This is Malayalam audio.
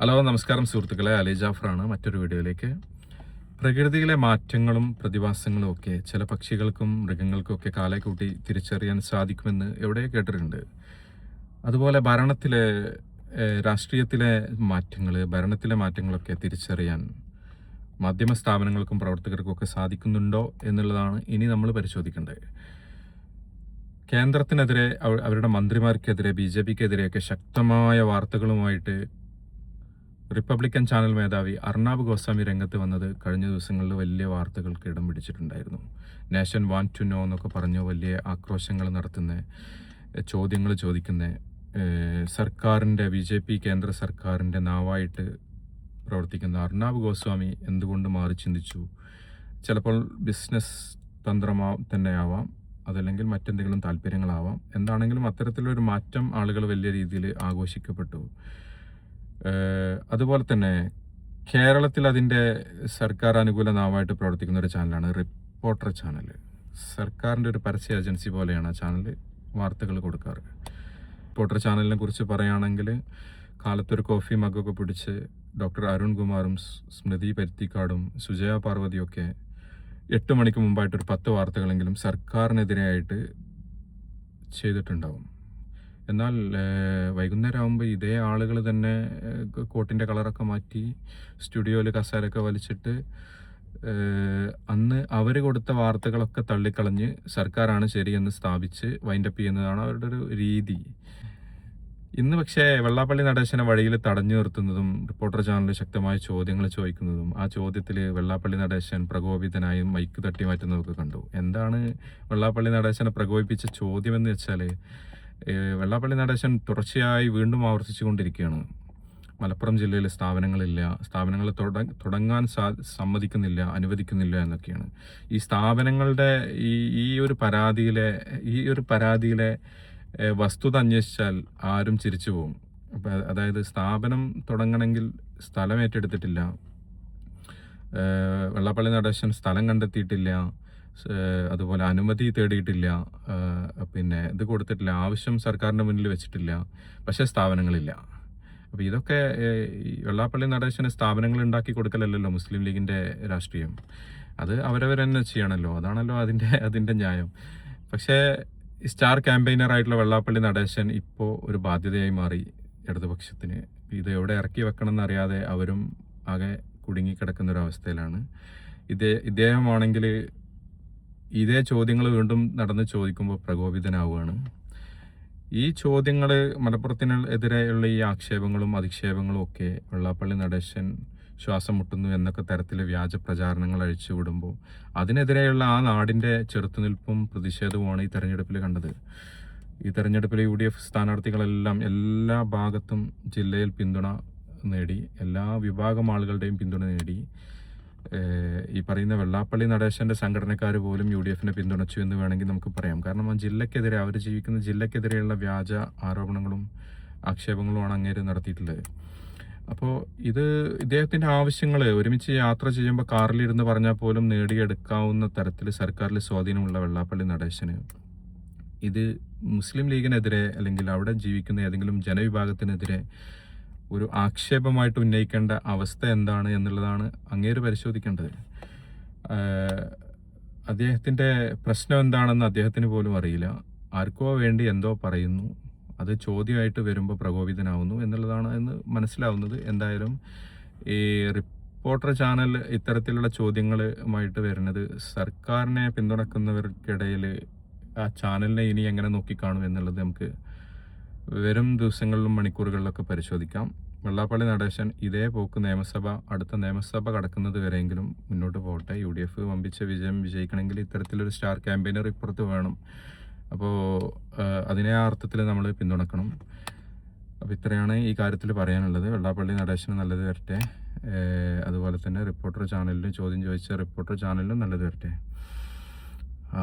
ഹലോ നമസ്കാരം സുഹൃത്തുക്കളെ. അലി ജാഫറാണ് മറ്റൊരു വീഡിയോയിലേക്ക്. പ്രകൃതിയിലെ മാറ്റങ്ങളും പ്രതിഭാസങ്ങളും ഒക്കെ ചില പക്ഷികൾക്കും മൃഗങ്ങൾക്കും ഒക്കെ കാലെ കൂട്ടി തിരിച്ചറിയാൻ സാധിക്കുമെന്ന് എവിടെ കേട്ടിട്ടുണ്ട്. അതുപോലെ ഭരണത്തിലെ രാഷ്ട്രീയത്തിലെ മാറ്റങ്ങൾ ഭരണത്തിലെ മാറ്റങ്ങളൊക്കെ തിരിച്ചറിയാൻ മാധ്യമ സ്ഥാപനങ്ങൾക്കും പ്രവർത്തകർക്കും ഒക്കെ സാധിക്കുന്നുണ്ടോ എന്നുള്ളതാണ് ഇനി നമ്മൾ പരിശോധിക്കേണ്ടത്. കേന്ദ്രത്തിനെതിരെ അവരുടെ മന്ത്രിമാർക്കെതിരെ ബി ജെ പിക്കെതിരെയൊക്കെ ശക്തമായ വാർത്തകളുമായിട്ട് റിപ്പബ്ലിക്കൻ ചാനൽ മേധാവി അർണാബ് ഗോസ്വാമി രംഗത്ത് വന്നത് കഴിഞ്ഞ ദിവസങ്ങളിൽ വലിയ വാർത്തകൾക്ക് ഇടം പിടിച്ചിട്ടുണ്ടായിരുന്നു. നേഷൻ വാണ്ട് ടു നോ എന്നൊക്കെ പറഞ്ഞു വലിയ ആക്രോശങ്ങൾ നടത്തുന്ന ചോദ്യങ്ങൾ ചോദിക്കുന്ന സർക്കാരിന്റെ ബി ജെ പി കേന്ദ്ര സർക്കാരിന്റെ നാവായിട്ട് പ്രവർത്തിക്കുന്ന അർണാബ് ഗോസ്വാമി എന്തുകൊണ്ട് മാറി ചിന്തിച്ചു? ചിലപ്പോൾ ബിസിനസ് തന്ത്രമാ തന്നെയാവാം അതല്ലെങ്കിൽ മറ്റെന്തെങ്കിലും താല്പര്യങ്ങളാവാം. എന്താണെങ്കിലും അത്തരത്തിലൊരു മാറ്റം ആളുകൾ വലിയ രീതിയിൽ ആഘോഷിക്കപ്പെട്ടു. അതുപോലെ തന്നെ കേരളത്തിൽ അതിന്റെ സർക്കാർ അനുകൂല നാവായിട്ട് പ്രവർത്തിക്കുന്ന ഒരു ചാനലാണ് റിപ്പോർട്ടർ ചാനൽ. സർക്കാരിന്റെ ഒരു പരസ്യ ഏജൻസി പോലെയാണ് ആ ചാനൽ വാർത്തകൾ കൊടുക്കാറ്. റിപ്പോർട്ടർ ചാനലിനെ കുറിച്ച് പറയുകയാണെങ്കിൽ കാലത്തൊരു കോഫി മഗ്ഗൊക്കെ പിടിച്ച് ഡോക്ടർ അരുൺ കുമാറും സ്മൃതി പരുത്തിക്കാടും സുജയ പാർവതിയൊക്കെ എട്ട് മണിക്ക് മുമ്പായിട്ടൊരു പത്ത് വാർത്തകളെങ്കിലും സർക്കാരിനെതിരെയായിട്ട് ചെയ്തിട്ടുണ്ടാവും. എന്നാൽ വൈകുന്നേരം ആകുമ്പോൾ ഇതേ ആളുകൾ തന്നെ കോട്ടിന്റെ കളറൊക്കെ മാറ്റി സ്റ്റുഡിയോയിൽ കസാലൊക്കെ വലിച്ചിട്ട് അന്ന് അവർ കൊടുത്ത വാർത്തകളൊക്കെ തള്ളിക്കളഞ്ഞ് സർക്കാരാണ് ശരിയെന്ന് സ്ഥാപിച്ച് വൈൻഡപ്പ് ചെയ്യുന്നതാണ് അവരുടെ ഒരു രീതി. ഇന്ന് പക്ഷേ വെള്ളാപ്പള്ളി നടേശനെ വഴിയിൽ തടഞ്ഞു നിർത്തുന്നതും റിപ്പോർട്ടർ ചാനലിൽ ശക്തമായ ചോദ്യങ്ങൾ ചോദിക്കുന്നതും ആ ചോദ്യത്തിൽ വെള്ളാപ്പള്ളി നടേശൻ പ്രകോപിതനായും മൈക്ക് തട്ടി മാറ്റുന്നതൊക്കെ കണ്ടു. എന്താണ് വെള്ളാപ്പള്ളി നടേശനെ പ്രകോപിപ്പിച്ച ചോദ്യമെന്ന് വെച്ചാൽ വെള്ളാപ്പള്ളി നടേശൻ തുടർച്ചയായി വീണ്ടും ആവർത്തിച്ചു കൊണ്ടിരിക്കുകയാണ് മലപ്പുറം ജില്ലയിൽ സ്ഥാപനങ്ങളില്ല സ്ഥാപനങ്ങൾ തുടങ്ങാൻ സാ സമ്മതിക്കുന്നില്ല അനുവദിക്കുന്നില്ല എന്നൊക്കെയാണ്. ഈ സ്ഥാപനങ്ങളുടെ ഈ ഈ ഒരു പരാതിയിലെ ഈ ഒരു പരാതിയിലെ വസ്തുത അന്വേഷിച്ചാൽ ആരും ചിരിച്ചു പോകും. അതായത് സ്ഥാപനം തുടങ്ങണമെങ്കിൽ സ്ഥലം ഏറ്റെടുത്തിട്ടില്ല വെള്ളാപ്പള്ളി നടേശൻ സ്ഥലം കണ്ടെത്തിയിട്ടില്ല. അതുപോലെ അനുമതി തേടിയിട്ടില്ല പിന്നെ ഇത് കൊടുത്തിട്ടില്ല ആവശ്യം സർക്കാരിന്റെ മുന്നിൽ വെച്ചിട്ടില്ല പക്ഷേ സ്ഥാപനങ്ങളില്ല. അപ്പോൾ ഇതൊക്കെ വെള്ളാപ്പള്ളി നടേശന് സ്ഥാപനങ്ങൾ ഉണ്ടാക്കി കൊടുക്കലല്ലല്ലോ മുസ്ലിം ലീഗിന്റെ രാഷ്ട്രീയം. അത് അവരവർ തന്നെ ചെയ്യണമല്ലോ അതാണല്ലോ അതിന്റെ അതിന്റെ ന്യായം. പക്ഷേ സ്റ്റാർ ക്യാമ്പയിനറായിട്ടുള്ള വെള്ളാപ്പള്ളി നടേശൻ ഇപ്പോൾ ഒരു ബാധ്യതയായി മാറി ഇടതുപക്ഷത്തിന്. ഇത് എവിടെ ഇറക്കി വെക്കണം എന്നറിയാതെ അവരും ആകെ കുടുങ്ങിക്കിടക്കുന്ന ഒരു അവസ്ഥയിലാണ്. ഇതേ ഇദ്ദേഹമാണെങ്കിൽ ഇതേ ചോദ്യങ്ങൾ വീണ്ടും നടന്ന് ചോദിക്കുമ്പോൾ പ്രകോപിതനാവുകയാണ്. ഈ ചോദ്യങ്ങൾ മലപ്പുറത്തിന് എതിരെയുള്ള ഈ ആക്ഷേപങ്ങളും അധിക്ഷേപങ്ങളും ഒക്കെ വെള്ളാപ്പള്ളി നടേശൻ ശ്വാസം മുട്ടുന്നു എന്നൊക്കെ തരത്തിൽ വ്യാജ പ്രചാരണങ്ങൾ അഴിച്ചു വിടുമ്പോൾ അതിനെതിരെയുള്ള ആ നാടിന്റെ ചെറുത്തുനിൽപ്പും പ്രതിഷേധവുമാണ് ഈ തെരഞ്ഞെടുപ്പിൽ കണ്ടത്. ഈ തെരഞ്ഞെടുപ്പിൽ യു ഡി എഫ് സ്ഥാനാർത്ഥികളെല്ലാം എല്ലാ ഭാഗത്തും ജില്ലയിൽ പിന്തുണ നേടി എല്ലാ വിഭാഗം ആളുകളുടെയും പിന്തുണ നേടി ഈ പറയുന്ന വെള്ളാപ്പള്ളി നടേശന്റെ സംഘടനക്കാർ പോലും യു ഡി എഫിനെ പിന്തുണച്ചു എന്ന് വേണമെങ്കിൽ നമുക്ക് പറയാം. കാരണം ആ ജില്ലക്കെതിരെ അവർ ജീവിക്കുന്ന ജില്ലക്കെതിരെയുള്ള വ്യാജ ആരോപണങ്ങളും ആക്ഷേപങ്ങളുമാണ് അങ്ങേര് നടത്തിയിട്ടുള്ളത്. അപ്പോൾ ഇത് ഇദ്ദേഹത്തിന്റെ ആവശ്യങ്ങൾ ഒരുമിച്ച് യാത്ര ചെയ്യുമ്പോൾ കാറിലിരുന്ന് പറഞ്ഞാൽ പോലും നേടിയെടുക്കാവുന്ന തരത്തിൽ സർക്കാരിൽ സ്വാധീനമുള്ള വെള്ളാപ്പള്ളി നടേശന്. ഇത് മുസ്ലിം ലീഗിനെതിരെ അല്ലെങ്കിൽ അവിടെ ജീവിക്കുന്ന ഏതെങ്കിലും ജനവിഭാഗത്തിനെതിരെ ഒരു ആക്ഷേപമായിട്ട് ഉന്നയിക്കേണ്ട അവസ്ഥ എന്താണ് എന്നുള്ളതാണ് അങ്ങേര് പരിശോധിക്കേണ്ടത്. അദ്ദേഹത്തിന്റെ പ്രശ്നം എന്താണെന്ന് അദ്ദേഹത്തിന് പോലും അറിയില്ല. ആർക്കോ വേണ്ടി എന്തോ പറയുന്നു. അത് ചോദ്യമായിട്ട് വരുമ്പോൾ പ്രകോപിതനാവുന്നു എന്നുള്ളതാണ് എന്ന് മനസ്സിലാവുന്നത്. എന്തായാലും ഈ റിപ്പോർട്ടർ ചാനൽ ഇത്തരത്തിലുള്ള ചോദ്യങ്ങളുമായിട്ട് വരുന്നത് സർക്കാരിനെ പിന്തുണക്കുന്നവർക്കിടയിൽ ആ ചാനലിനെ ഇനി എങ്ങനെ നോക്കിക്കാണും എന്നുള്ളത് നമുക്ക് വരും ദിവസങ്ങളിലും മണിക്കൂറുകളിലൊക്കെ പരിശോധിക്കാം. വെള്ളാപ്പള്ളി നടേശൻ ഇതേ പോക്ക് നിയമസഭ അടുത്ത നിയമസഭ കടക്കുന്നത് വരെയെങ്കിലും മുന്നോട്ട് പോകട്ടെ. യു ഡി എഫ് വമ്പിച്ച വിജയം വിജയിക്കണമെങ്കിൽ ഇത്തരത്തിലൊരു സ്റ്റാർ ക്യാമ്പയിനർ ഇപ്പുറത്ത് വേണം. അപ്പോൾ അതിനെ ആ അർത്ഥത്തിൽ നമ്മൾ പിന്തുണക്കണം. അപ്പോൾ ഇത്രയാണ് ഈ കാര്യത്തിൽ പറയാനുള്ളത്. വെള്ളാപ്പള്ളി നടേശന് നല്ലത് വരട്ടെ. അതുപോലെ തന്നെ റിപ്പോർട്ടർ ചാനലിലും ചോദ്യം ചോദിച്ച റിപ്പോർട്ടർ ചാനലിലും നല്ലത് വരട്ടെ. ആ